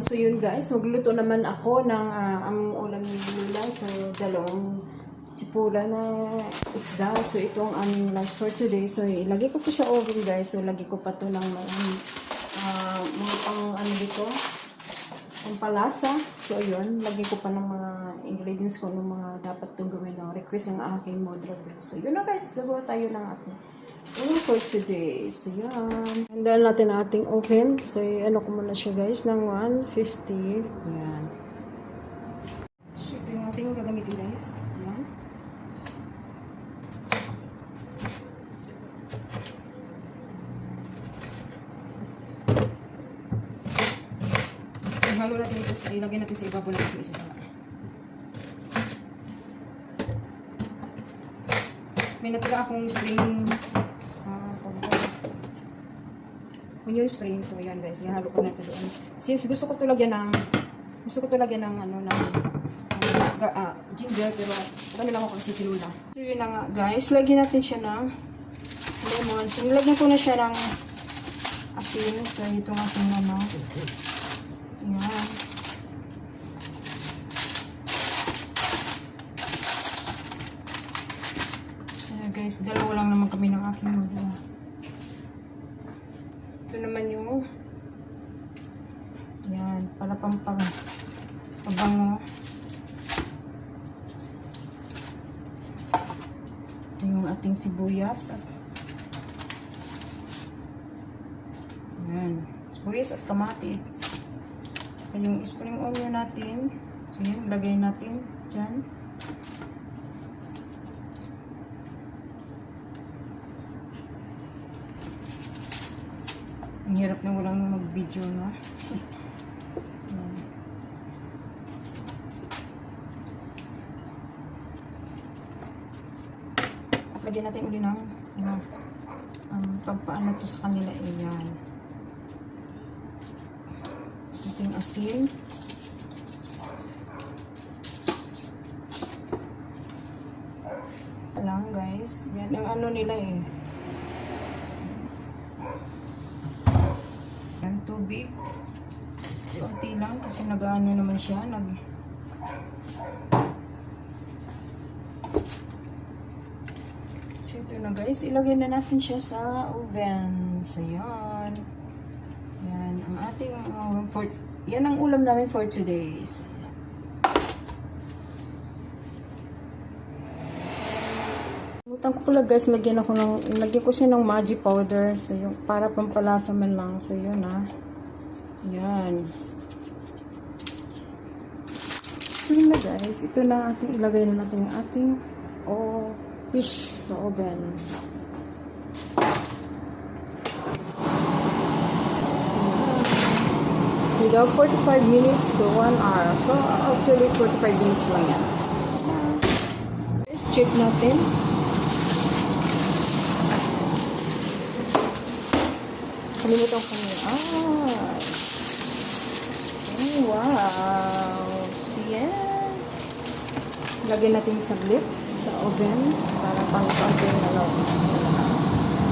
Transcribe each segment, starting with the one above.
Ayan, so yun guys, magluto naman ako ng ah, ang ulam ni Lula. So, dalawang sipula na isda. So, ito ang aming lunch for today. So, ilagay ko po siya oven guys. So, lagay ko pa to ng mga, ah, mga pang ano dito, pang palasa. So, ayun, lagay ko pa ng mga ingredients ko ng mga dapat itong gawin ng request ng aking guys. So, yun na guys, gagawa tayo ng ating ulam for today. So, yan. Handaan natin ating oven. So, ano ko muna siya guys, ng 150. Yan. So, ito yung ating gagamitin guys. Yan. Ihalo natin ito. Ilagay natin sa ibabaw ng ating isa. May natira akong spring ko. onion spring. So, ayan guys. Ihalo ko na ito doon. Since gusto ko ito lagyan ng gusto ko ito lagyan ng ano ng ah, ginger pero ano lang ako kasi sinula. So, yun na nga guys. Lagyan natin siya ng lemon. So, nilagyan ko na siya ng asin. So, ito nga ating ano. Ayan. Guys, dalawa lang naman kami ng aking modula. Ito naman yung yan, para pampang pabango. Ito yung ating sibuyas. Yan. Sibuyas at kamatis. Tsaka yung spring onion natin. So, yun, lagay natin dyan. Ang hirap na walang mag-video, no? Yan. Lagyan natin uli ng ano, um, pampaano to sa kanila. Ayan. Ating asin. lang guys. Yan ang ano nila eh. Yan, tubig. Kunti lang kasi nag-ano naman siya. Nag... So ito na guys. Ilagay na natin siya sa oven. So yan. Yan. Ang ating um, for... Yan ang ulam namin for today. So, Utang ko pala guys, lagyan ako ng, lagyan ko siya ng Maggi powder. So, yung, para pampalasa man lang. So, yun ah. Yan. So, yun na guys. Ito na ating ilagay na natin yung ating oh, fish sa oven. Higaw 45 minutes to 1 hour. So, actually, 45 minutes lang yan. Guys, check natin. Ko yun. Ah! Oh, wow! Yan. Lagyan natin saglit sa oven para pang konting ano,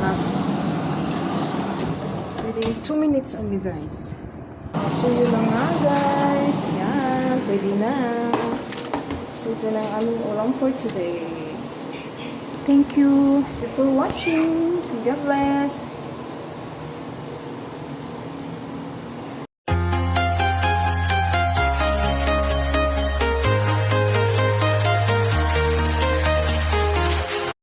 last. Within 2 minutes only, guys. So, yun lang nga, guys. Ayan, pwede na. So, ito na ang aming ulam for today. Thank you for watching. God bless.